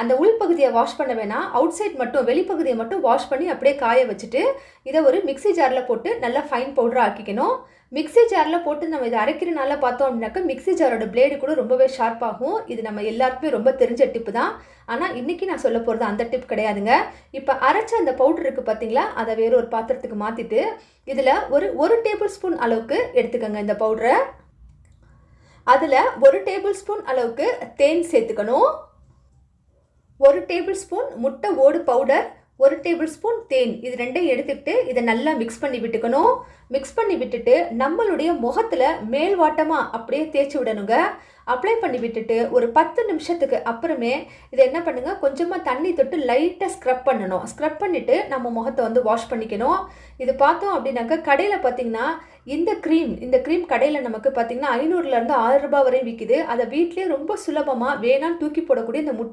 அந்த உள்பகுதியை வாஷ் பண்ண வேணாம். அவுட் சைட் மட்டும் வெளிப்பகுதியை மட்டும் வாஷ் பண்ணி அப்படியே காய வச்சுட்டு இதை ஒரு மிக்ஸி ஜாரில் போட்டு நல்லா ஃபைன் பவுடராக ஆக்கிக்கணும். மிக்ஸி ஜாரில் போட்டு நம்ம இதை அரைக்கிறனால பார்த்தோம் அப்படின்னாக்கா மிக்ஸி ஜாரோட பிளேடு கூட ரொம்பவே ஷார்ப் ஆகும். இது நம்ம எல்லாருக்குமே ரொம்ப தெரிஞ்ச டிப்பு தான். ஆனால் இன்றைக்கி நான் சொல்ல போகிறது அந்த டிப் கிடையாதுங்க. இப்போ அரைச்ச அந்த பவுடர் இருக்குது பார்த்தீங்களா? அதை வேறு ஒரு பாத்திரத்துக்கு மாற்றிட்டு இதில் ஒரு ஒரு டேபிள் ஸ்பூன் அளவுக்கு எடுத்துக்கோங்க இந்த பவுடரை அதில் ஒரு டேபிள் ஸ்பூன் அளவுக்கு தேன் சேர்த்துக்கணும். ஒரு டேபிள் ஸ்பூன் முட்டை ஓடு பவுடர் ஒரு டேபிள் ஸ்பூன் தேன். இது ரெண்டையும் எடுத்துக்கிட்டு இதை நல்லா மிக்ஸ் பண்ணி விட்டுக்கணும். மிக்ஸ் பண்ணி விட்டுட்டு நம்மளுடைய முகத்தில் மேல் வாட்டமாக அப்படியே தேய்ச்சி விடணுங்க. அப்ளை பண்ணி விட்டுட்டு ஒரு பத்து நிமிஷத்துக்கு அப்புறமே இதை என்ன பண்ணுங்கள் கொஞ்சமாக தண்ணி தொட்டு லைட்டாக ஸ்க்ரப் பண்ணணும். ஸ்க்ரப் பண்ணிவிட்டு நம்ம முகத்தை வந்து வாஷ் பண்ணிக்கணும். இது பார்த்தோம் அப்படின்னாக்கா கடையில் பார்த்தீங்கன்னா இந்த க்ரீம் இந்த க்ரீம் கடையில் நமக்கு பார்த்தீங்கன்னா ஐநூறுலேருந்து ஆயிரம் ரூபாய் வரையும் விற்கிது அதை வீட்லேயே ரொம்ப சுலபமாக வேணான்னு தூக்கி போடக்கூடிய இந்த முட்டை